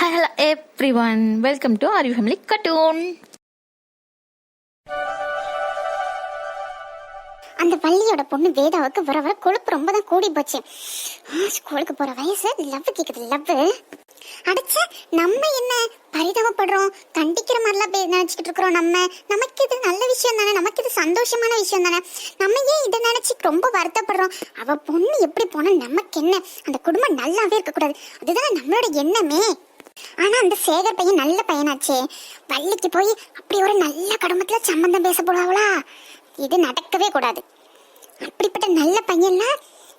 Hello everyone welcome to our You Family Cartoon. அந்த வள்ளியோட பொண்ணு வேதாவுக்கு வர வர கொழுப்பு ரொம்ப தான் கூடி போச்சு. ஆ, ஸ்கூலுக்கு போற வயசு லவ் கேக்குது லவ் அடிச்ச நம்ம என்ன பரிதாபப்படுறோம்? கண்டிக்கிற மாதிரிலாம் பே- இருக்கிறோம் நம்ம. நமக்கு இது நல்ல விஷயம் தானே? நமக்கு இது சந்தோஷமான விஷயம் தானே? நம்ம ஏன் இதை நினச்சி ரொம்ப வருத்தப்படுறோம்? அவ பொண்ணு எப்படி போனா நமக்கு என்ன? அந்த குடும்பம் நல்லாவே இருக்கக்கூடாது. அதுதானே நம்மளோட எண்ணமே. ஆனா அந்த சேகர் பையன் நல்ல பையனாச்சே. பள்ளிக்கு போய் அப்படி ஒரு நல்ல குடும்பத்துல சம்பந்தம் பேச போடாவளா? இது நடக்கவே கூடாது. அப்படிப்பட்ட நல்ல பையன்னா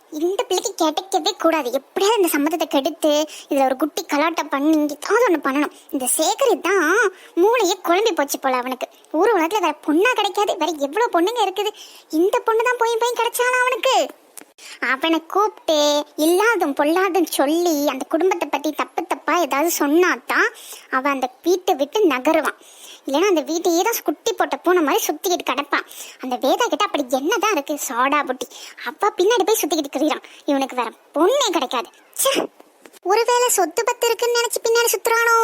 இந்த பிள்ளைக்கு கிடைக்கவே கூடாது. எப்படியாவது இந்த சம்மதத்தை கெடுத்து இதுல ஒரு குட்டி கலாட்டம் பண்ணி ஏதாவது ஒண்ணு பண்ணணும். இந்த சேகரி தான் மூளையே குழம்பி போச்சு போல அவனுக்கு. ஊர் உலகத்துல வேற பொண்ணா கிடைக்காது. வேற எவ்வளவு பொண்ணுங்க இருக்குது. இந்த பொண்ணு தான் போய் போய் கிடைச்சாலும் அவனுக்கு? அவனை கூப்பிட்டு இல்லாதும் பொல்லாதும் சொல்லி அந்த குடும்பத்தை பத்தி தப்பு தப்பா ஏதாவது சொன்னாதான் அவன் அந்த வீட்டை விட்டு நகருவான். இல்லைன்னா அந்த வீட்டையே தான் குட்டி போட்ட பூனை மாதிரி சுத்திக்கிட்டு கிடப்பான். அந்த வேதா கிட்ட அப்படி என்னதான் இருக்கு? சோடா புட்டி. அப்பா பின்னாடி போய் சுத்திக்கிட்டு இருக்கிறான். இவனுக்கு வேற பொண்ணே கிடைக்காது. ச்சே! ஒருவேளை சொத்து பத்து இருக்குன்னு நினைச்சு பின்னாடி சுத்துறானோ?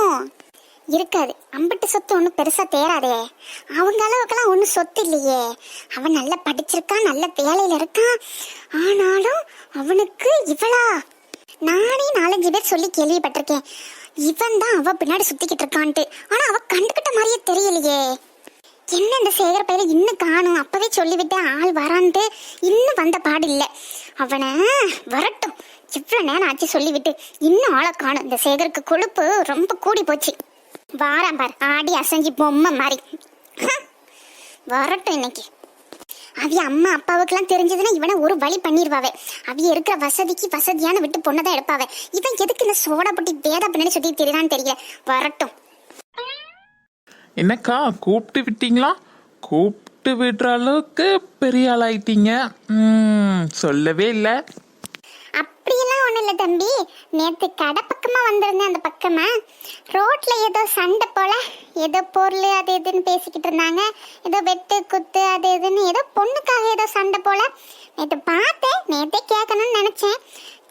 இருக்காது. அம்பிட்டு சொத்து ஒன்றும் பெருசாக தேராதே அவங்க அளவுக்கெல்லாம் ஒன்றும் சொத்து இல்லையே. அவன் நல்லா படிச்சிருக்கான் நல்ல வேலையில் இருக்கான். ஆனாலும் அவனுக்கு இவளா? நானே நாலஞ்சு பேர் சொல்லி கேள்விப்பட்டிருக்கேன். இவன் தான் அவ பின்னாடி சுத்திக்கிட்டு இருக்கான்ட்டு. ஆனால் அவள் கண்டுக்கிட்ட மாதிரியே தெரியலையே. என்ன இந்த சேகர் பையில இன்னும் காணும்? அப்பவே சொல்லிவிட்டேன் ஆள் வரான்ட்டு இன்னும் வந்த பாடு இல்லை அவனை வரட்டும். இவ்வளவு நேரம் ஆச்சு சொல்லிவிட்டு இன்னும் ஆளை காணும். இந்த சேகருக்கு கொழுப்பு ரொம்ப கூடி போச்சு. வாரம் பார். ஆடி அசைஞ்சு பொம்மை மாதிரி. வரட்டும் இன்னைக்கு. அவிய அம்மா அப்பாவுக்கெல்லாம் தெரிஞ்சதுன்னா இவனை ஒரு வழி பண்ணிடுவாவே அவிய இருக்கிற வசதிக்கு வசதியான விட்டு பொண்ணை தான் எடுப்பாவே. இவன் எதுக்கு இந்த சோடா புட்டி வேதா பின்னாடி சுத்தி தெரியுதான்னு தெரியல. வரட்டும். என்னக்கா கூப்பிட்டு விட்டீங்களா? கூப்பிட்டு விடுற அளவுக்கு பெரிய ஆளாயிட்டீங்க. சொல்லவே இல்லை. அப்படியெல்லாம் ஒன்றும் இல்லை தம்பி. நேற்று கடை பக்கமாக வந்திருந்தேன் அந்த பக்கமாக ரோட்டில் ஏதோ சண்டை போல் ஏதோ பொருள் அது இதுன்னு பேசிக்கிட்டு இருந்தாங்க. ஏதோ வெட்டு குத்து அது இதுன்னு ஏதோ பொண்ணுக்காக ஏதோ சண்டை போல். நேற்று பார்த்தேன் நேற்றே கேட்கணும்னு நினச்சேன்.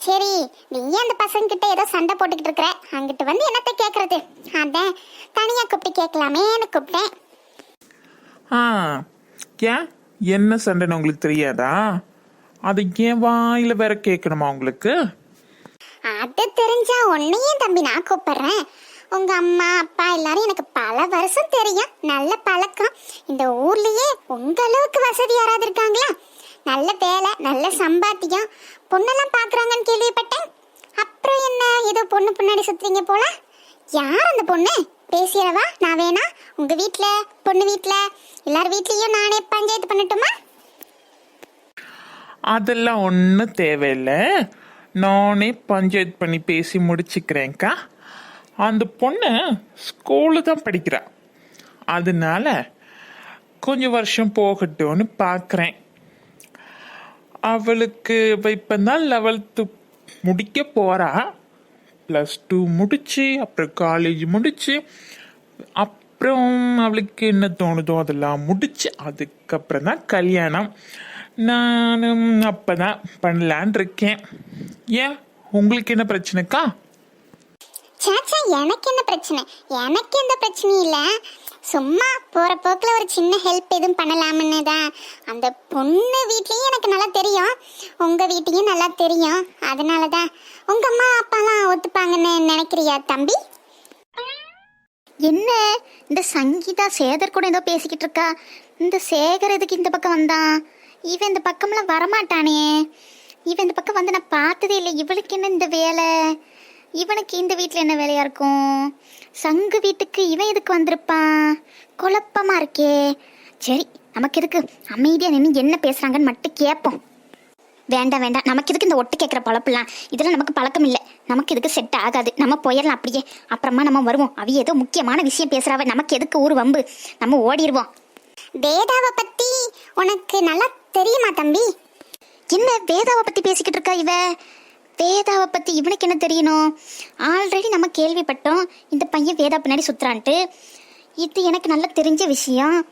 சரி நீ அந்த பசங்கக்கிட்ட ஏதோ சண்டை போட்டுக்கிட்டு இருக்கிற? அங்கிட்டு வந்து என்னத்தை கேட்குறது அதான் தனியாக கூப்பிட்டு கேட்கலாமேன்னு கூப்பிட்டேன். ஆ ஏன்? என்ன சண்டைன்னு உங்களுக்கு தெரியாதா? அது ஏன் வாயில வேற கேட்கணுமா உங்களுக்கு? அது தெரிஞ்சா உன்னையும் தம்பி நான் கூப்பிடுறேன். உங்க அம்மா அப்பா எல்லாரும் எனக்கு பல வருஷம் தெரியும். நல்ல பழக்கம். இந்த ஊர்லயே உங்க அளவுக்கு வசதி யாராவது இருக்காங்களா? நல்ல வேலை நல்ல சம்பாத்தியம். பொண்ணெல்லாம் பாக்குறாங்கன்னு கேள்விப்பட்டேன். அப்புறம் என்ன? ஏதோ பொண்ணு பின்னாடி சுத்துறீங்க போல? யார் அந்த பொண்ணு? பேசிடவா நான் வேணா? உங்க வீட்டுல பொண்ணு வீட்டுல எல்லார் வீட்லயும் நானே பஞ்சாயத்து பண்ணட்டுமா? அதெல்லாம் ஒன்றும் தேவையில்லை. நானே பஞ்சாயத்து பண்ணி பேசி முடிச்சுக்கிறேன்க்கா. அந்த பொண்ணு ஸ்கூலு தான் படிக்கிறா. அதனால கொஞ்சம் வருஷம் போகட்டும்னு பார்க்குறேன் அவளுக்கு இப்போ தான் லெவல்த்து முடிக்க போகிறா ப்ளஸ் டூ முடிச்சு அப்புறம் காலேஜ் முடிச்சு அப்புறம் அவளுக்கு என்ன தோணுதோ அதெல்லாம் முடிச்சு அதுக்கப்புறம் தான் கல்யாணம். நானும் அப்போ தான் பண்ணலான் இருக்கேன். ஏன்? உங்களுக்கு என்ன பிரச்சனைக்கா? சாச்சா எனக்கு என்ன பிரச்சனை? எனக்கு எந்த பிரச்சனையும் இல்லை. சும்மா போற போக்கில் ஒரு சின்ன ஹெல்ப் எதுவும் பண்ணலாம்னு தான். அந்த பொண்ணு வீட்லேயும் எனக்கு நல்லா தெரியும். உங்க வீட்டையும் நல்லா தெரியும். அதனால தான் உங்க அம்மா அப்பாலாம் ஒத்துப்பாங்கன்னு நினைக்கிறியா தம்பி? என்ன? இந்த சங்கீதா சேகர் கூட ஏதோ பேசிக்கிட்டு இருக்கா. இந்த சேகர் எதுக்கு இந்த பக்கம் வந்தான்? இவன் இந்த பக்கம்லாம் வரமாட்டானே. இவன் இந்த பக்கம் வந்து நான் பார்த்ததே இல்லை. இவளுக்கு என்ன இந்த வேலை? இவனுக்கு இந்த வீட்டில் என்ன வேலையாக இருக்கும்? சங்கு வீட்டுக்கு இவன் எதுக்கு வந்திருப்பான்? குழப்பமாக இருக்கே. சரி நமக்கு எதுக்கு? அமைதியாக நின்று என்ன பேசுகிறாங்கன்னு மட்டும் கேட்போம். வேண்டாம் வேண்டாம். நமக்கு எதுக்கு இந்த ஒட்டு கேட்குற பழப்பெல்லாம் இதெல்லாம் நமக்கு பழக்கம் இல்லை. நமக்கு இதுக்கு செட் ஆகாது. நம்ம போயிடலாம் அப்படியே. அப்புறமா நம்ம வருவோம். அவ ஏதோ முக்கியமான விஷயம் பேசுறாவ நமக்கு எதுக்கு ஊர் வம்பு? நம்ம ஓடிடுவோம் வேதாவை பற்றி உனக்கு நல்லா தெரியுமா தம்பி? என்ன வேதாவை பத்தி பேசிக்கிட்டு இருக்கா இவ? வேதாவை பத்தி இவனுக்கு என்ன தெரியணும்? ஆல்ரெடி நம்ம கேள்விப்பட்டோம். இந்த பையன் வேதா பின்னாடி சுத்துறான்ட்டு. இது எனக்கு நல்லா தெரிஞ்ச விஷயம்.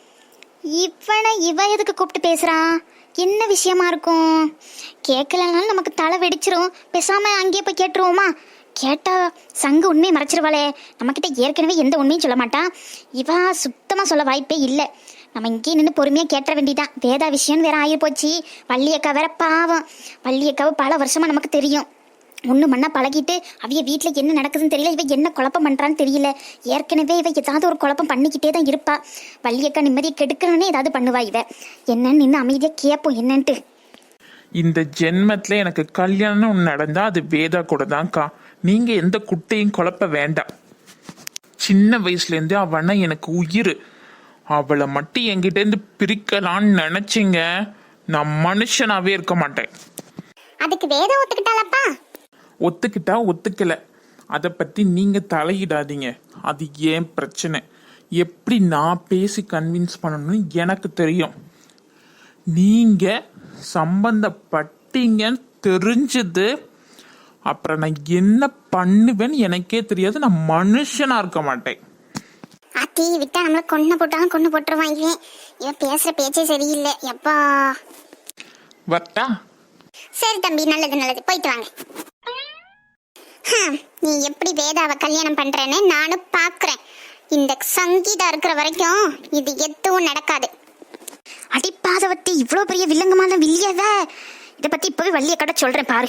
இவனை இவ எதுக்கு கூப்பிட்டு பேசுறான் என்ன விஷயமா இருக்கும்? கேட்கலனாலும் நமக்கு தலை வெடிச்சிரும். பேசாம அங்கேயே போய் கேட்டுருவோமா? கேட்டா சங்கு உண்மையை மறைச்சிருவாளே. நம்மக்கிட்ட ஏற்கனவே எந்த உண்மையும் சொல்ல மாட்டான் இவா சுத்தமாக சொல்ல வாய்ப்பே இல்லை. நம்ம இங்கேயே நின்று பொறுமையாக கேட்ட வேண்டிதான் வேதா விஷயம்னு வேற ஆகி போச்சு. வள்ளியக்கா வேற பாவம். வள்ளியக்காவை பல வருஷமா நமக்கு தெரியும். ஒன்று மண்ணா பழகிட்டு அவைய வீட்டில் என்ன நடக்குதுன்னு தெரியல. இவ என்ன குழப்பம் பண்ணுறான்னு தெரியல. ஏற்கனவே இவ ஏதாவது ஒரு குழப்பம் பண்ணிக்கிட்டே தான் இருப்பா. வள்ளியக்கா நிம்மதியை கெடுக்கணும்னே ஏதாவது பண்ணுவா இவ. என்னன்னு நின்று அமைதியாக கேட்போம் என்னன்ட்டு. இந்த ஜென்மத்தில் எனக்கு கல்யாணம் ஒன்று நடந்தால் அது வேதா கூட தான்க்கா நீங்கள் எந்த குட்டையும் குழப்ப வேண்டாம். சின்ன வயசுலேருந்தே அவனா எனக்கு உயிர். அவளை மட்டும் என்கிட்டேருந்து பிரிக்கலான்னு நினச்சிங்க. நான் மனுஷனாவே இருக்க மாட்டேன். அதுக்கு வேதம் ஒத்துக்கிட்டாலப்பா ஒத்துக்கிட்டா ஒத்துக்கல. அதை பற்றி நீங்கள் தலையிடாதீங்க. அது ஏன் பிரச்சனை? எப்படி நான் பேசி கன்வின்ஸ் பண்ணணும்னு எனக்கு தெரியும். நீங்கள் சம்பந்தப்பட்டீங்கன்னு தெரிஞ்சது அப்புறம் நான் என்ன பண்ணுவேன்னு எனக்கே தெரியாது. நான் மனுஷனா இருக்க மாட்டேன். அத்தி விட்டா நம்மள கொன்ன போட்டாலும் கொண்டு போட்டுருவான் இவன். இவன் பேசுற பேச்சே சரியில்லை. எப்பா? வரட்டா சரி தம்பி நல்லது நல்லது. போயிட்டு வாங்க. நீ எப்படி வேதாவை கல்யாணம் பண்றேன்னு நானும் பாக்குறேன். இந்த சங்கீதா இருக்கிற வரைக்கும் இது எதுவும் நடக்காது. அடிப்பாதவத்தி இவ்வளோ பெரிய வில்லங்கமான வில்லியவ. இதை பற்றி இப்போவே வள்ளியக்காட்ட சொல்கிறேன் பாரு.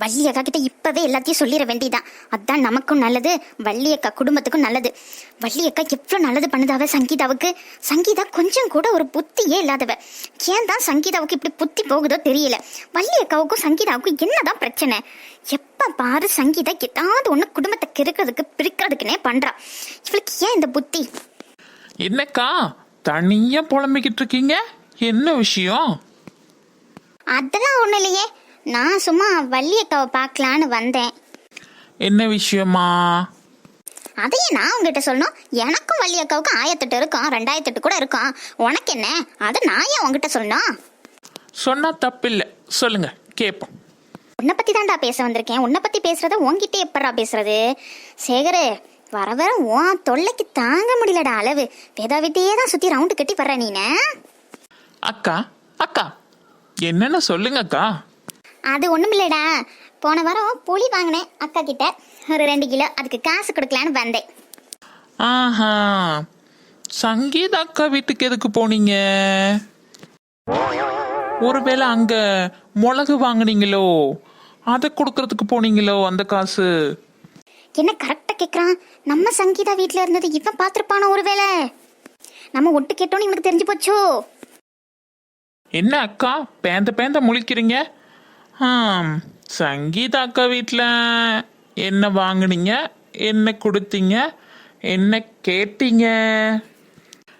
வள்ளியக்கா கிட்ட இப்பவே எல்லாத்தையும் சொல்லிட வேண்டியதான் அதான் நமக்கும் நல்லது வள்ளியக்கா குடும்பத்துக்கும் நல்லது. வள்ளியக்கா எவ்வளோ நல்லது பண்ணுதாவ சங்கீதாவுக்கு? சங்கீதா கொஞ்சம் கூட ஒரு புத்தியே இல்லாதவ. ஏன் தான் சங்கீதாவுக்கு இப்படி புத்தி போகுதோ தெரியல. வள்ளியக்காவுக்கும் சங்கீதாவுக்கும் என்னதான் பிரச்சனை? எப்ப பாரு சங்கீதா ஏதாவது ஒன்று குடும்பத்தை கிறுக்கிறதுக்கு பிரிக்கிறதுக்குனே பண்றா. இவளுக்கு ஏன் இந்த புத்தி? என்னக்கா தனியா புலம்பிக்கிட்டு இருக்கீங்க? என்ன விஷயம்? அதெல்லாம் ஒன்றும் இல்லையே. நான் சும்மா வள்ளியக்காவை பார்க்கலான்னு வந்தேன். என்ன விஷயமா? அதையே நான் உங்ககிட்ட சொல்லணும். எனக்கும் வள்ளியக்காவுக்கும் ஆயிரத்தெட்டு இருக்கும். ரெண்டாயிரத்தெட்டு கூட இருக்கும். உனக்கு என்ன? அதை நான் ஏன் உங்ககிட்ட சொல்லணும்? சொன்னா தப்பில்லை. சொல்லுங்க கேட்போம் உன்னை பற்றி தான்டா பேச வந்திருக்கேன். உன்னை பற்றி பேசுறத உன்கிட்ட எப்படா பேசுறது? சேகரு வர வர உன் தொல்லைக்கு தாங்க முடியலடா அளவு. வேதாவிட்டையே தான் சுற்றி ரவுண்டு கட்டி வர்ற நீனே அக்கா அக்கா. என்னன்னு சொல்லுங்க அக்கா. அது ஒன்றும் இல்லைடா போன வாரம் புளி வாங்கினேன் அக்கா கிட்ட. ஒரு ரெண்டு கிலோ. அதுக்கு காசு கொடுக்கலான்னு வந்தேன். ஆஹா. சங்கீதா அக்கா வீட்டுக்கு எதுக்கு போனீங்க? ஒருவேளை அங்க மிளகு வாங்குனீங்களோ? அதை கொடுக்கறதுக்கு போனீங்களோ அந்த காசு? என்ன கரெக்டாக கேட்குறான் நம்ம சங்கீதா வீட்டில் இருந்தது இவன் பார்த்துருப்பானோ ஒருவேளை? நம்ம ஒட்டு கேட்டோன்னு இவனுக்கு தெரிஞ்சு போச்சோ? என்ன அக்கா பேந்த பேந்த முழிக்கிறீங்க? ஆம். சங்கீதா அக்கா வீட்டில் என்ன வாங்கினீங்க? என்ன கொடுத்தீங்க? என்ன கேட்டீங்க?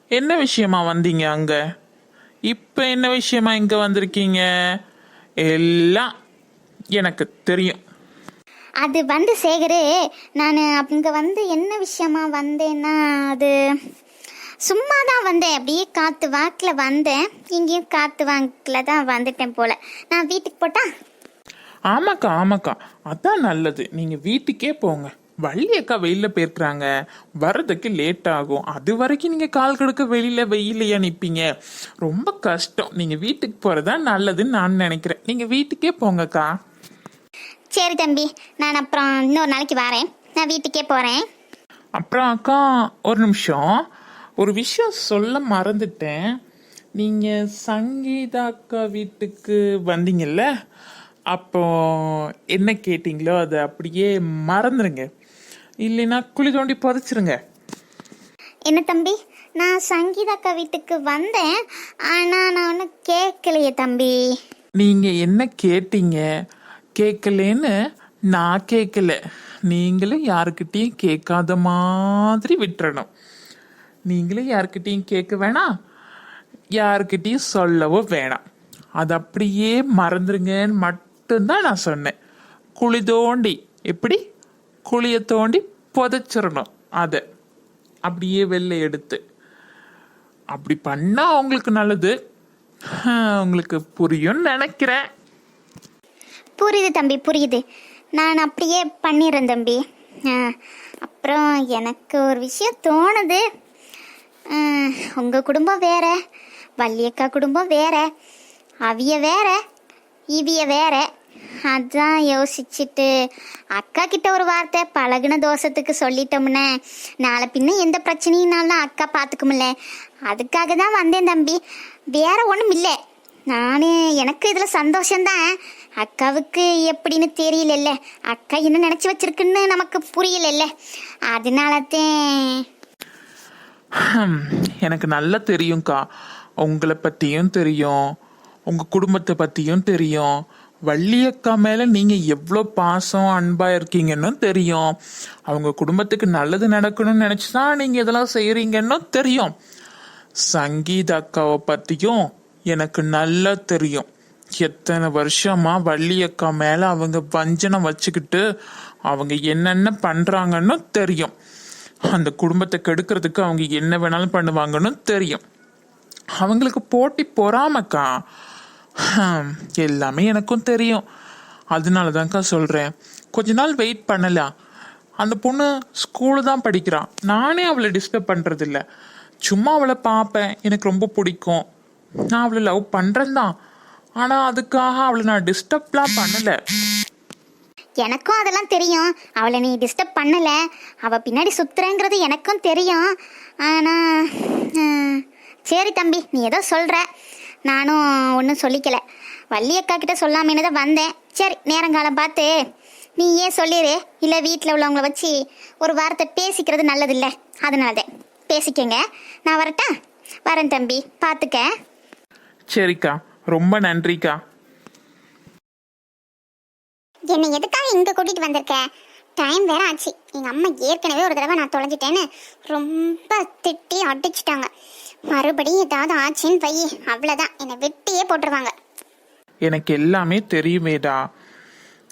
என்ன விஷயமா வந்தீங்க அங்கே? இப்போ என்ன விஷயமா இங்கே வந்திருக்கீங்க? எல்லாம் எனக்கு தெரியும். அது வந்து சேகரு நான் அங்கே வந்து என்ன விஷயமா வந்தேன்னா அது சும்மா தான் வந்தேன். அப்படியே காற்று வாக்கில் வந்தேன். இங்கேயும் காற்று வாக்கில் தான் வந்துட்டேன் போல. நான் வீட்டுக்கு போட்டா? ஆமாக்கா ஆமாக்கா. அதான் நல்லது. நீங்கள் வீட்டுக்கே போங்க. வள்ளி அக்கா வெளியில் போயிருக்கிறாங்க வர்றதுக்கு லேட் ஆகும். அது வரைக்கும் நீங்கள் கால் கடுக்க வெளியில் வெயிலையா நிற்பீங்க ரொம்ப கஷ்டம். நீங்கள் வீட்டுக்கு போகிறது தான் நல்லதுன்னு நான் நினைக்கிறேன். நீங்கள் வீட்டுக்கே போங்கக்கா. சரி தம்பி நான் அப்புறம் இன்னொரு நாளைக்கு வரேன். நான் வீட்டுக்கே போகிறேன் அப்புறம் அக்கா ஒரு நிமிஷம். ஒரு விஷயம் சொல்ல மறந்துட்டேன். நீங்கள் சங்கீதா அக்கா வீட்டுக்கு வந்தீங்கல்ல அப்போ என்ன கேட்டிங்களோ அதை அப்படியே மறந்துடுங்க இல்லைன்னா குழி தோண்டி புதைச்சிருங்க. என்ன தம்பி? நான் சங்கீதா அக்கா வீட்டுக்கு வந்தேன். ஆனால் நான் ஒன்றும் கேட்கலையே தம்பி. நீங்கள் என்ன கேட்டீங்க? கேட்கலேன்னு நான் கேட்கல. நீங்களும் யாருக்கிட்டேயும் கேட்காத மாதிரி விட்டுறணும். நீங்களும் யாருக்கிட்டேயும் கேட்க வேணாம். யாருக்கிட்டேயும் சொல்லவோ வேணாம். அது அப்படியே மறந்துருங்கன்னு மட்டும்தான் நான் சொன்னேன். குழி தோண்டி எப்படி? குழியை தோண்டி புதைச்சிடணும் அதை. அப்படியே வெளில எடுத்து. அப்படி பண்ணால் அவங்களுக்கு நல்லது. உங்களுக்கு புரியும்னு நினைக்கிறேன். புரியுது தம்பி புரியுது. நான் அப்படியே பண்ணிடுறேன் தம்பி. அப்புறம் எனக்கு ஒரு விஷயம் தோணுது. உங்கள் குடும்பம் வேற. வள்ளியக்கா குடும்பம் வேற. அவிய வேற. இவிய வேற. அதான் யோசிச்சுட்டு. அக்கா கிட்ட ஒரு வார்த்தை பழகுன தோஷத்துக்கு சொல்லிட்டோம்னே. நாளை பின்ன எந்த பிரச்சனையினாலும் அக்கா பார்த்துக்குமில்ல அதுக்காக தான் வந்தேன் தம்பி. வேற ஒன்றும் இல்லை. நான் எனக்கு இதில் சந்தோஷம்தான். அக்காவுக்கு எப்படின்னு தெரியலல்ல. அக்கா என்ன நினச்சி வச்சிருக்குன்னு நமக்கு புரியலல்ல. அதனால தான் எனக்கு நல்லா தெரியும்க்கா. உங்களை பற்றியும் தெரியும். உங்கள் குடும்பத்தை பற்றியும் தெரியும். வள்ளியக்கா மேலே நீங்கள் எவ்வளோ பாசம் அன்பாக இருக்கீங்கன்னு தெரியும். அவங்க குடும்பத்துக்கு நல்லது நடக்கணும்னு நினச்சி தான் நீங்கள் இதெல்லாம் செய்கிறீங்கன்னு தெரியும். சங்கீத அக்காவை பற்றியும் எனக்கு நல்லா தெரியும். எத்தனை வருஷமா வள்ளியக்கா மேலே அவங்க வஞ்சனம் வச்சுக்கிட்டு அவங்க என்னென்ன பண்ணுறாங்கன்னு தெரியும். அந்த குடும்பத்தை கெடுக்கிறதுக்கு அவங்க என்ன வேணாலும் பண்ணுவாங்கன்னு தெரியும். அவங்களுக்கு போட்டி பொறாமக்கா? எல்லாமே எனக்கும் தெரியும். அதனால தான்க்கா சொல்கிறேன் கொஞ்ச நாள் வெயிட் பண்ணலாம் அந்த பொண்ணு ஸ்கூலு தான் படிக்கிறான் நானே அவளை டிஸ்டர்ப் பண்ணுறதில்ல சும்மா அவளை பார்ப்பேன். எனக்கு ரொம்ப பிடிக்கும். நான் அவளை லவ் பண்ணுறேன் தான் ஆனால் அதுக்காக அவளை நான் டிஸ்டர்ப்லாம் பண்ணலை. எனக்கும் அதெல்லாம் தெரியும். அவளை நீ டிஸ்டர்ப் பண்ணலை. அவள் பின்னாடி சுற்றுறேங்கிறது எனக்கும் தெரியும். ஆனால் சரி தம்பி நீ ஏதோ சொல்கிற நானும் ஒன்றும் சொல்லிக்கல. வள்ளி அக்கா கிட்ட சொல்லாமேனு தான் வந்தேன். சரி நேரங்காலம் பார்த்து நீ ஏன் சொல்லிடு இல்லை வீட்டில் உள்ளவங்கள வச்சு ஒரு வார்த்தை பேசிக்கிறது நல்லதில்லை. அதனால தான் பேசிக்கங்க. நான் வரட்டா? வரேன் தம்பி பார்த்துக்க. சரிக்கா ரொம்ப நன்றிக்கா. என்னை எதுக்காக இங்க கூட்டிட்டு வந்திருக்க? டைம் வேற ஆச்சு. எங்க அம்மா ஏற்கனவே ஒரு தடவை நான் தொலைஞ்சிட்டேன்னு ரொம்ப திட்டி அடிச்சிட்டாங்க. மறுபடியும் ஏதாவது ஆச்சுன்னு வை. அவ்வளவுதான். என்னை வெட்டியே போட்டுருவாங்க. எனக்கு எல்லாமே தெரியுமேடா.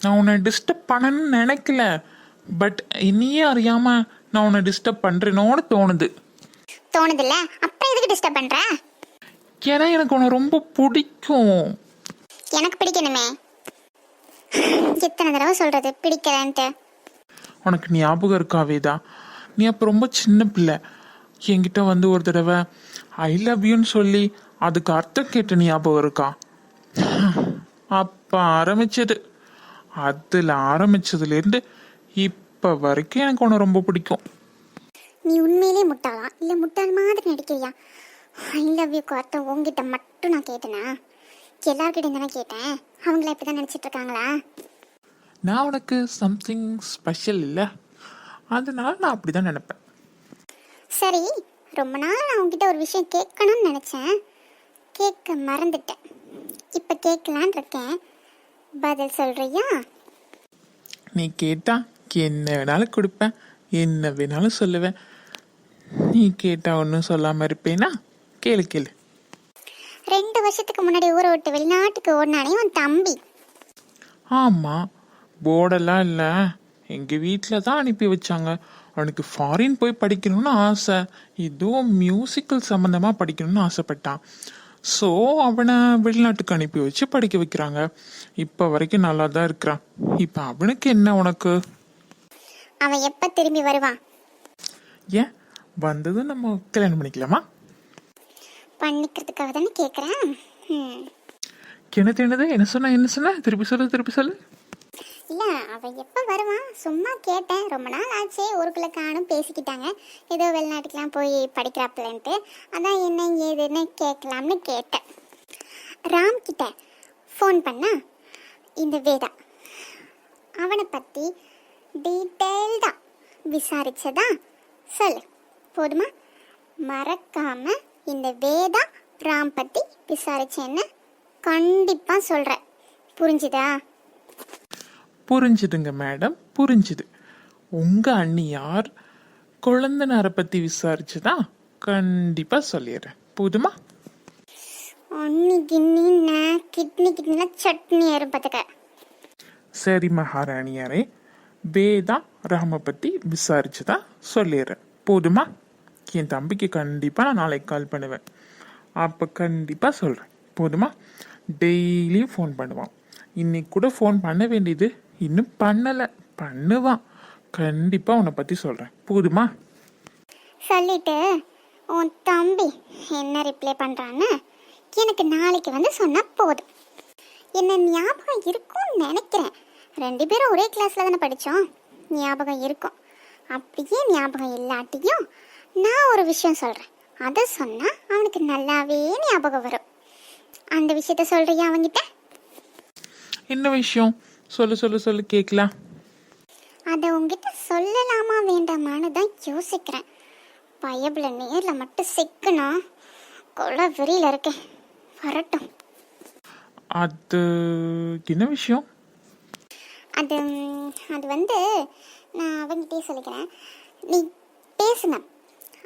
நான் உன்னை டிஸ்டர்ப் பண்ணணும்னு நினைக்கல. பட் இனியே அறியாம நான் உன்னை டிஸ்டர்ப் பண்றேனோன்னு தோணுது. தோணுதில்ல? அப்புறம் எதுக்கு டிஸ்டர்ப் பண்ற? ஏன்னா எனக்கு உன்னை ரொம்ப பிடிக்கும். எனக்கு பிடிக்கணுமே. எத்தனை தடவை சொல்றது? பிடிக்கலன்ட்டு. உனக்கு ஞாபகம் இருக்கா வேதா? நீ அப்போ ரொம்ப சின்ன பிள்ளை. என்கிட்ட வந்து ஒரு தடவை ஐ லவ் யூன்னு சொல்லி அதுக்கு அர்த்தம் கேட்ட ஞாபகம் இருக்கா? அப்போ ஆரம்பிச்சது. அதில் ஆரம்பிச்சதுலேருந்து இப்போ வரைக்கும் எனக்கு உன்னை ரொம்ப பிடிக்கும். நீ உண்மையிலே முட்டாளா? இல்ல முட்டாள் மாதிரி நடிக்கிறியா? ஐ லவ் யூ அர்த்தம் உங்ககிட்ட மட்டும் நான் கேட்டேனா? எல்லார்கிட்டையும் தானே கேட்டேன். அவங்கள இப்படிதான் நினைச்சிட்டு இருக்காங்களா நான் உனக்கு சம்திங் ஸ்பெஷல் இல்லை. அதனால நான் அப்படி தான் நினைப்பேன். சரி ரொம்ப நாள் நான் உங்ககிட்ட ஒரு விஷயம் கேட்கணும்னு நினச்சேன். கேட்க மறந்துட்டேன். இப்போ கேட்கலான் இருக்கேன். பதில் சொல்றியா? நீ கேட்டா என்ன வேணாலும் கொடுப்பேன். என்ன வேணாலும் சொல்லுவேன். நீ கேட்டா ஒன்றும் சொல்லாமல் இருப்பேனா? கேளு கேளு. ரெண்டு வருஷத்துக்கு முன்னாடி ஊரை விட்டு வெளிநாட்டுக்கு ஓடினானே உன் தம்பி. ஆமாம் போர்டெல்லாம் இல்லை. எங்கள் வீட்டில் தான் அனுப்பி வச்சாங்க. அவனுக்கு ஃபாரின் போய் படிக்கணும்னு ஆசை. ஏதோ மியூசிக்கல் சம்மந்தமாக படிக்கணும்னு ஆசைப்பட்டான். ஸோ அவனை வெளிநாட்டுக்கு அனுப்பி வச்சு படிக்க வைக்கிறாங்க. இப்போ வரைக்கும் நல்லா தான் இருக்கிறான். இப்போ அவனுக்கு என்ன உனக்கு? அவன் எப்போ திரும்பி வருவான்? ஏன் வந்ததும் நம்ம கல்யாணம் பண்ணிக்கலாமா? பண்ணிக்கிறதுக்காக தானே கேட்குறேன் என்னது என்னது என்ன சொன்ன என்ன சொன்ன? திருப்பி சொல்லு திருப்பி சொல்லு. இல்லை அவன் எப்போ வருவான் சும்மா கேட்டேன். ரொம்ப நாள் ஆச்சே ஊருக்குள்ளே காணும் பேசிக்கிட்டாங்க. ஏதோ வெளிநாட்டுக்கெலாம் போய் படிக்கிறாப்புலன்ட்டு அதான் என்ன ஏதுன்னு கேட்கலாம்னு கேட்டேன். ராம் கிட்ட ஃபோன் பண்ணா இந்த வேதா. அவனை பற்றி டீட்டெயில்டாக விசாரிச்சதா? சொல்லு. போதுமா? மறக்காம இந்த வேதா ராம் பற்றி விசாரிச்சேன்னு கண்டிப்பாக சொல்கிறேன் புரிஞ்சுதா? புரிஞ்சுதுங்க மேடம் புரிஞ்சுது. உங்க அண்ணியார் குழந்தனாரை பத்தி விசாரிச்சுதான் கண்டிப்பா சொல்லிடுறேன். போதுமா? ஒன்னி கிண்ணின்னா கிட்னி கிட்னில சட்னி ஏறும் பார்த்துக்க. சரி மகாராணியாரே வேதா ராம பத்தி விசாரிச்சுதான் சொல்லிடுறேன். போதுமா? என் தம்பிக்கு கண்டிப்பாக நான் நாளைக்கு கால் பண்ணுவேன். அப்போ கண்டிப்பாக சொல்கிறேன் போதுமா? டெய்லியும் ஃபோன் பண்ணுவான். இன்னைக்கு கூட ஃபோன் பண்ண வேண்டியது இன்னும் பண்ணலை. பண்ணுவான். கண்டிப்பாக உன்னை பற்றி சொல்கிறேன் போதுமா? சொல்லிட்டு உன் தம்பி என்ன ரிப்ளை பண்ணுறான்னு எனக்கு நாளைக்கு வந்து சொன்னால் போதும். என்ன ஞாபகம் இருக்கும்னு நினைக்கிறேன். ரெண்டு பேரும் ஒரே கிளாஸில் தானே படித்தோம் ஞாபகம் இருக்கும். அப்படியே ஞாபகம் இல்லாட்டியும் நான் ஒரு விஷயம் சொல்கிறேன் அதை சொன்னால் அவனுக்கு நல்லாவே ஞாபகம் வரும். அந்த விஷயத்த சொல்கிறியா அவன்கிட்ட? என்ன விஷயம்? சொல்லு சொல்லு சொல்லு கேட்கலாம் அதை உங்ககிட்ட சொல்லலாமா வேண்டாமான்னு தான் யோசிக்கிறேன். பயபுல நேரில் மட்டும் சிக்கணும் கொலை வெறியில் இருக்கேன் வரட்டும். அது என்ன விஷயம்? அது அது வந்து நான் அவன்கிட்டயே சொல்லிக்கிறேன். நீ பேசுங்க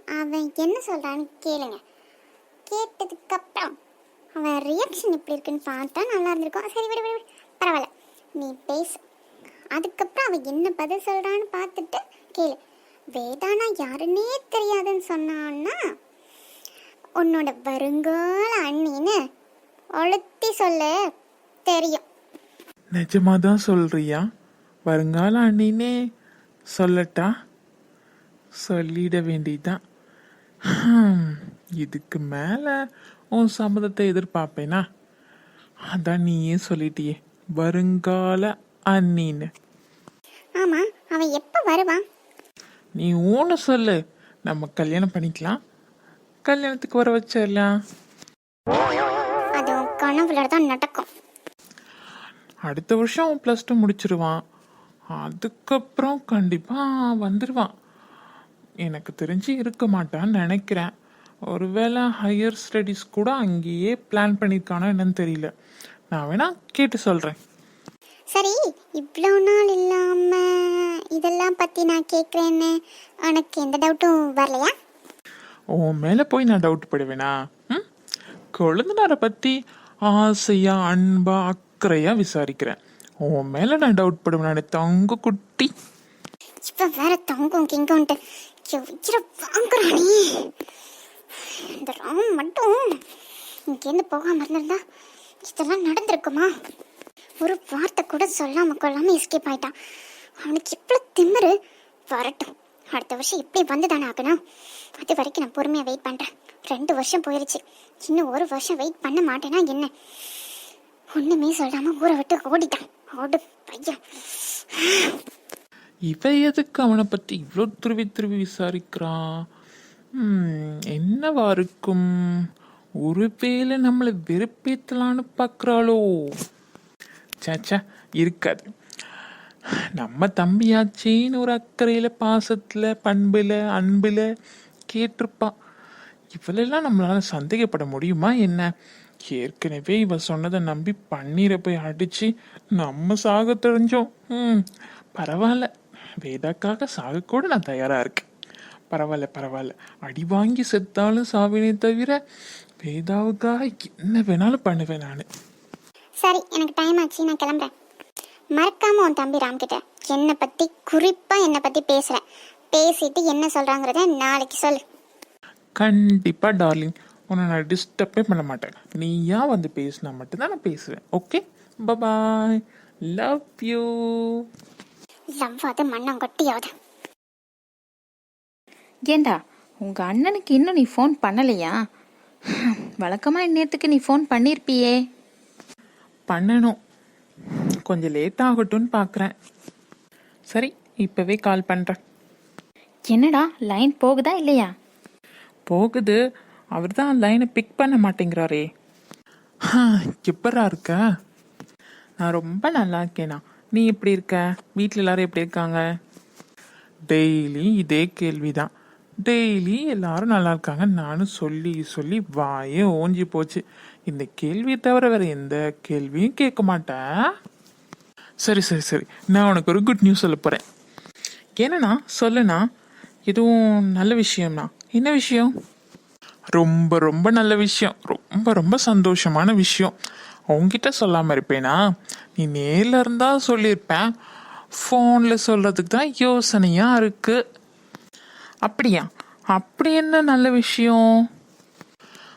அவன் என்ன சொல்கிறான்னு கேளுங்க. கேட்டதுக்கப்புறம் அவன் ரியாக்ஷன் எப்படி இருக்குன்னு பார்த்தா நல்லா இருந்திருக்கும். சரி விடு விடு பரவாயில்ல. நீ பேசு. அதுக்கப்புறம் அவன் என்ன பதில் சொல்கிறான்னு பார்த்துட்டு கேளு. வேதானா யாருன்னே தெரியாதுன்னு சொன்னான்னா உன்னோட வருங்கால அண்ணின்னு ஒழுத்தி சொல்ல. தெரியும். நிஜமா தான் சொல்றியா? வருங்கால அண்ணினே சொல்லட்டா? சொல்லிட வேண்டியதுதான். இதுக்கு மேல உன் சம்மதத்தை எதிர்பார்ப்பேனா? அதான் நீயே சொல்லிட்டியே வருங்கால அண்ணின்னு. ஆமாம் அவன் எப்போ வருவான்? நீ ஊன்னு சொல்லு நம்ம கல்யாணம் பண்ணிக்கலாம். கல்யாணத்துக்கு வர வச்சிடலாம். அது உன் கனவுல தான் நடக்கும். அடுத்த வருஷம் ப்ளஸ் டூ முடிச்சிருவான். அதுக்கப்புறம் கண்டிப்பாக வந்துடுவான் எனக்கு தெரிஞ்சு இருக்க மாட்டான்னு நினைக்கிறேன். ஒருவேளை ஹையர் ஸ்டடீஸ் கூட அங்கேயே பிளான் பண்ணியிருக்கானோ என்னன்னு தெரியல. நான் வேணா கேட்டு சொல்கிறேன் சரி இவ்வளோ நாள் இல்லாம இதெல்லாம் பத்தி நான் கேட்குறேன்னு உனக்கு எந்த டவுட்டும் வரலையா? உன் மேலே போய் நான் டவுட் படுவேனா? ம்? கொழுந்தனாரை பற்றி ஆசையாக அன்பாக அக்கறையாக விசாரிக்கிறேன். உன் மேலே நான் டவுட் படுவேன் தங்க குட்டி. இப்போ வேற தங்கம் கிங்கோன்ட்டு. உயிரை வாங்குறானே இந்த ராம் மட்டும் இங்கேருந்து போகாம இருந்திருந்தா இதெல்லாம் நடந்திருக்குமா? ஒரு வார்த்தை கூட சொல்லாம கொள்ளாம எஸ்கேப் ஆயிட்டான் அவனுக்கு இவ்வளோ திமிரு. வரட்டும். அடுத்த வருஷம் இப்படி வந்து தானே ஆகணும். அது வரைக்கும் நான் பொறுமையாக வெயிட் பண்ணுறேன் ரெண்டு வருஷம் போயிருச்சு. இன்னும் ஒரு வருஷம் வெயிட் பண்ண மாட்டேன்னா என்ன? ஒன்றுமே சொல்லாம ஊரை விட்டு ஓடிட்டான். ஓடு பையன். இவன் எதுக்கு அவனை பற்றி இவ்வளோ துருவி துருவி விசாரிக்கிறான் என்னவா இருக்கும்? ஒருவேளை நம்மளை வெறுப்பேத்தலான்னு பார்க்குறாளோ சாச்சா இருக்காது. நம்ம தம்பியாச்சேன்னு ஒரு அக்கறையில் பாசத்தில் பண்பில் அன்பில் கேட்டிருப்பான் இவளெல்லாம் நம்மளால் சந்தேகப்பட முடியுமா என்ன? ஏற்கனவே இவ சொன்னதை நம்பி பன்னீரை போய் அடிச்சு நம்ம சாக தெரிஞ்சோம். ம் பரவாயில்ல. வேதாக்காக சாக கூட நான் தயாரா இருக்கேன். பரவாயில்ல பரவாயில்ல. அடி வாங்கி செத்தாலும் சாவினே தவிர வேதாவுக்காக என்ன வேணாலும் பண்ணுவேன் நான். சரி எனக்கு டைம் ஆச்சு. நான் கிளம்புறேன். மறக்காம உன் தம்பி ராம் கிட்ட என்னை பத்தி குறிப்பா என்னை பத்தி பேசுறேன். பேசிட்டு என்ன சொல்றாங்கிறத நாளைக்கு சொல்லு. கண்டிப்பா டார்லிங் உன்னை நான் டிஸ்டர்பே பண்ண மாட்டேன். நீயா வந்து பேசினா மட்டும்தான் நான் பேசுவேன். Okay bye bye love you லவ்வாது மண்ணாங்கொட்டியாவது. ஏண்டா உங்க அண்ணனுக்கு இன்னும் நீ ஃபோன் பண்ணலையா? வழக்கமா இந்நேரத்துக்கு நீ ஃபோன் பண்ணியிருப்பியே பண்ணணும். கொஞ்சம் லேட் ஆகட்டும்னு பார்க்குறேன் சரி இப்போவே கால் பண்ணுறேன் என்னடா லைன் போகுதா இல்லையா? போகுது. அவர் தான் லைனை பிக் பண்ண மாட்டேங்கிறாரே. எப்பரா இருக்க? நான் ரொம்ப நல்லா இருக்கேனா. நீ எப்படி இருக்க? வீட்டில் எல்லாரும் எப்படி இருக்காங்க? டெய்லி இதே கேள்விதான். டெய்லி எல்லாரும் நல்லா இருக்காங்க. நானும் சொல்லி சொல்லி வாயே ஓஞ்சி போச்சு. இந்த கேள்வியை தவிர வேற எந்த கேள்வியும் கேட்க மாட்டேன். சரி சரி சரி. நான் உனக்கு ஒரு குட் நியூஸ் சொல்ல போறேன். என்னண்ணா? சொல்லுண்ணா. இதுவும் நல்ல விஷயம்னா என்ன விஷயம்? ரொம்ப ரொம்ப நல்ல விஷயம். ரொம்ப ரொம்ப சந்தோஷமான விஷயம். உங்ககிட்ட சொல்லாமல் இருப்பேனா? நீ நேரில் இருந்தா சொல்லியிருப்பேன். ஃபோனில் சொல்கிறதுக்கு தான் யோசனையாக இருக்கு. அப்படியா? அப்படி என்ன நல்ல விஷயம்?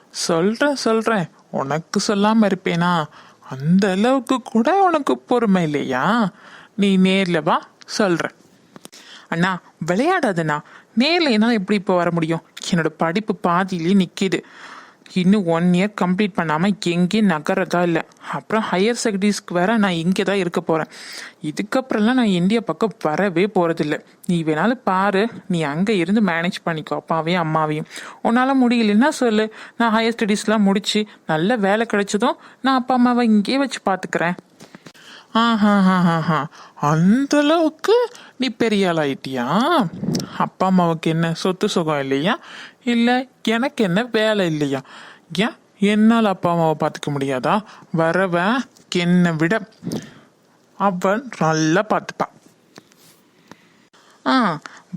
சொல்கிறேன் சொல்கிறேன் உனக்கு சொல்லாமல் இருப்பேனா? அந்த அளவுக்கு கூட உனக்கு பொறுமை இல்லையா? நீ நேரில் வா சொல்கிறேன் அண்ணா விளையாடாதண்ணா. நேரில் என்னால் எப்படி இப்போ வர முடியும்? என்னோட படிப்பு பாதியிலே நிற்கிது இன்னும் ஒன் இயர் கம்ப்ளீட் பண்ணாமல் எங்கேயும் நகரதா இல்லை. அப்புறம் ஹையர் செகண்டரிஸ்க்கு வேற நான் இங்கே தான் இருக்க போகிறேன் இதுக்கப்புறம்லாம் நான் இந்தியா பக்கம் வரவே போகிறதில்ல நீ வேணாலும் பாரு. நீ அங்கே இருந்து மேனேஜ் பண்ணிக்கோ. அப்பாவையும் அம்மாவையும். உன்னால் முடியலன்னா சொல்லு. நான் ஹையர் ஸ்டடீஸ்லாம் முடிச்சு நல்ல வேலை கிடைச்சதும் நான் அப்பா அம்மாவை இங்கேயே வச்சு பார்த்துக்கிறேன். ஆஹா அந்த அளவுக்கு நீ பெரிய ஆள் ஆயிட்டியா? அப்பா அம்மாவுக்கு என்ன சொத்து சுகம் இல்லையா? இல்லை எனக்கு என்ன வேலை இல்லையா? ஏன்? என்னால் அப்பா அம்மாவை பார்த்துக்க முடியாதா? வரவன் என்னை விட அவன் நல்லா பார்த்துப்பான். ஆ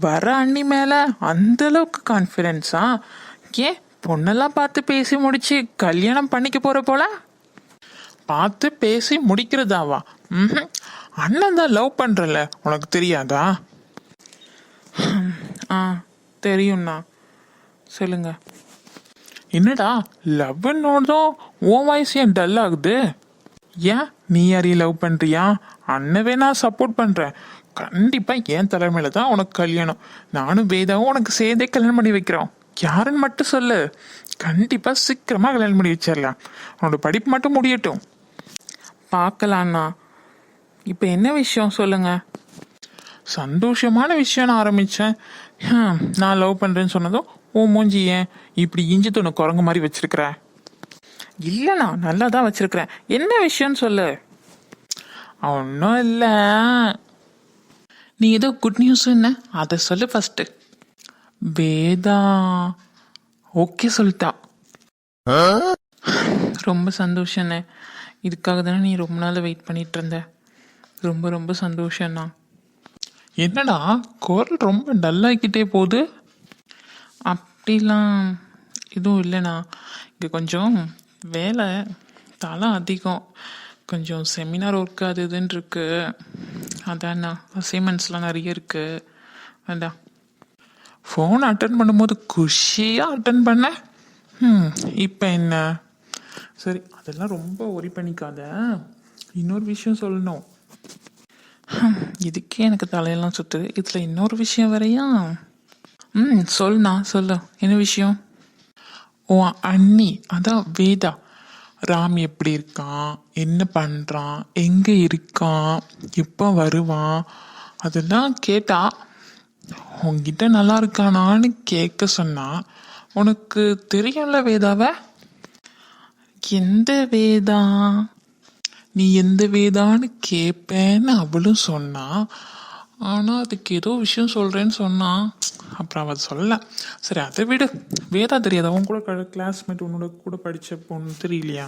வர அண்ணி மேலே அந்த அளவுக்கு கான்ஃபிடென்ஸா ஏன்? பொண்ணெல்லாம் பார்த்து பேசி முடிச்சு கல்யாணம் பண்ணிக்க போற போல? பார்த்து பேசி முடிக்கிறதாவா? அண்ணன் தான் லவ் பண்றல உனக்கு தெரியாதா? ஆ தெரியும்ண்ணா. சொல்லுங்க. என்னடா லவ்னோடதும் உன் வயசு ஏன் டல் ஆகுது? ஏன் நீ யாரையும் லவ் பண்றியா? அண்ணவே நான் சப்போர்ட் பண்றேன். கண்டிப்பா என் தலைமையில தான் உனக்கு கல்யாணம். நானும் வேதாவும் உனக்கு சேர்ந்தே கல்யாணம் பண்ணி வைக்கிறோம். யாருன்னு மட்டும் சொல்லு. கண்டிப்பா சீக்கிரமா கல்யாணம் பண்ணி வச்சிடலாம். உன்னோட படிப்பு மட்டும் முடியட்டும். பார்க்கலாண்ணா இப்போ என்ன விஷயம் சொல்லுங்க? சந்தோஷமான விஷயம் நான் ஆரம்பிச்சேன். ஹம், நான் லவ் பண்றேன்னு சொன்னதும் ஓ மூஞ்சி ஏன் இப்படி இஞ்சி துணை குரங்கு மாதிரி வச்சிருக்கிற? இல்லைண்ணா நல்லா தான் வச்சிருக்கிறேன். என்ன விஷயம்னு சொல்லு. ஒன்றும் இல்லை. நீ ஏதோ குட் நியூஸ் என்ன? அதை சொல்லு ஃபர்ஸ்ட் வேதா. ஓகே சொல்லிட்டா. ரொம்ப சந்தோஷண்ணே இதுக்காக தானே நீ ரொம்ப நாள் வெயிட் பண்ணிட்டு இருந்த? ரொம்ப ரொம்ப சந்தோஷம்ண்ணா என்னடா? குரல் ரொம்ப டல்லாகிக்கிட்டே போகுது. அப்படிலாம் எதுவும் இல்லைண்ணா. இங்கே கொஞ்சம் வேலை தலை அதிகம். கொஞ்சம் செமினார் ஒர்க் அது இதுன்னு இருக்கு. அதாண்ணா அசைன்மெண்ட்ஸ்லாம் நிறைய இருக்கு. அதான் ஃபோன் அட்டன் பண்ணும்போது குஷியாக அட்டன் பண்ண? ம் இப்போ என்ன? சரி அதெல்லாம் ரொம்ப ஒரி பண்ணிக்காத. இன்னொரு விஷயம் சொல்லணும். இதுக்கே எனக்கு தலையெல்லாம் சுற்றுது இதில் இன்னொரு விஷயம் வரையா ம் சொல்லுண்ணா சொல்லு. என்ன விஷயம்? ஓ அண்ணி. அதான் வேதா. ராம் எப்படி இருக்கான்? என்ன பண்ணுறான் எங்கே இருக்கான்? எப்போ வருவான்? அதெல்லாம் கேட்டா உன்கிட்ட நல்லா இருக்கானான்னு கேட்க சொன்னா உனக்கு தெரியும்ல வேதாவை? எந்த வேதா? நீ எந்த வேதான்னு கேட்பேன்னு அவளும் சொன்னா. ஆனால் அதுக்கு ஏதோ விஷயம் சொல்கிறேன்னு சொன்னான் அப்புறம் அவள் சொல்ல சரி அதை விடு. வேதா தெரியாது? அவன் கூட கிளாஸ்மேட் உன்னோட கூட படித்த பொண்ணு தெரியலையா?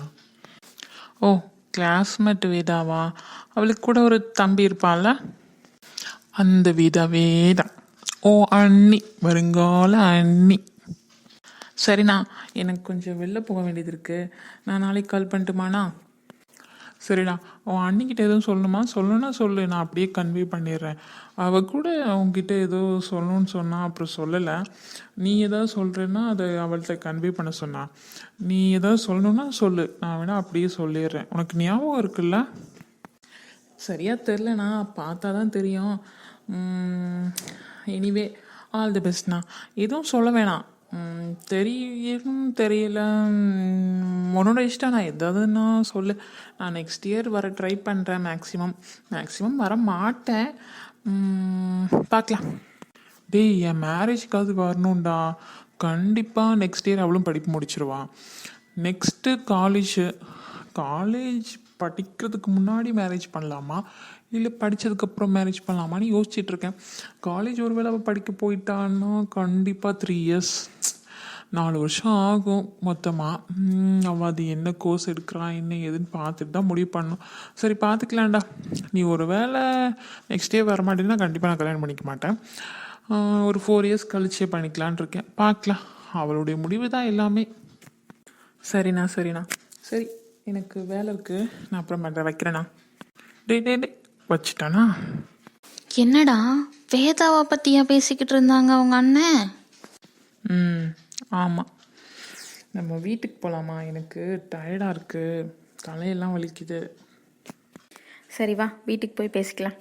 ஓ கிளாஸ்மேட் வேதாவா? அவளுக்கு கூட ஒரு தம்பி இருப்பான்ல அந்த வேதா வேதா. ஓ அண்ணி. வருங்கால அண்ணி. சரிண்ணா எனக்கு கொஞ்சம் வெளில போக வேண்டியது இருக்குது நான் நாளைக்கு கால் பண்ணட்டுமாண்ணா? சரிடா உன் அண்ணிக்கிட்ட எதுவும் சொல்லணுமா? சொல்லணும்னா சொல்லு நான் அப்படியே கன்வே பண்ணிடுறேன். அவ கூட உன்கிட்ட ஏதோ சொல்லணும்னு சொன்னா அப்புறம் சொல்லலை. நீ ஏதாவது சொல்கிறேன்னா அதை அவள்கிட்ட கன்வே பண்ண சொன்னா. நீ ஏதாவது சொல்லணும்னா சொல்லு நான் வேணா அப்படியே சொல்லிடுறேன். உனக்கு ஞாபகம் இருக்குல்ல? சரியா தெரிலண்ணா பார்த்தா தான் தெரியும் எனிவே ஆல் தி பெஸ்ட்ண்ணா எதுவும் சொல்ல வேணாம். தெரியும் தெரியல. உன்னோட இஷ்டம் நான் எதாவதுன்னா சொல்லு. நான் நெக்ஸ்ட் இயர் வர ட்ரை பண்ணுறேன் மேக்ஸிமம் மேக்ஸிமம் வர மாட்டேன். பார்க்கலாம் டேய் என் மேரேஜ்க்காவது வரணும்டா. கண்டிப்பாக நெக்ஸ்ட் இயர் அவளும் படிப்பு முடிச்சிருவான் நெக்ஸ்ட்டு காலேஜு காலேஜ் படிக்கிறதுக்கு முன்னாடி மேரேஜ் பண்ணலாமா? இல்லை படித்ததுக்கப்புறம் மேரேஜ் பண்ணலாமான்னு யோசிச்சுட்டு இருக்கேன். காலேஜ் ஒருவேளை அவள் படிக்க போயிட்டான்னா கண்டிப்பாக த்ரீ இயர்ஸ் நாலு வருஷம் ஆகும் மொத்தமாக அவள் அது என்ன கோர்ஸ் எடுக்கிறான் என்ன ஏதுன்னு பார்த்துட்டு தான் முடிவு பண்ணணும். சரி பார்த்துக்கலாம்டா. நீ ஒரு வேளை நெக்ஸ்ட் டே வர மாட்டேன்னா கண்டிப்பாக நான் கல்யாணம் பண்ணிக்க மாட்டேன். ஒரு ஃபோர் இயர்ஸ் கழிச்சே பண்ணிக்கலான் இருக்கேன். பார்க்கலாம். அவளுடைய முடிவு தான் எல்லாமே. சரிண்ணா சரிண்ணா. சரி எனக்கு வேலை இருக்குது நான் அப்புறம் பண்ணுறேன் வைக்கிறேண்ணா. டே டே டே வச்சுட்டானா? என்னடா வேதாவை பற்றியா பேசிக்கிட்டு இருந்தாங்க அவங்க அண்ணன்? ம் ஆமாம் நம்ம வீட்டுக்கு போகலாமா எனக்கு டயர்டாக இருக்குது தலையெல்லாம் வலிக்குது. சரி வா வீட்டுக்கு போய் பேசிக்கலாம்.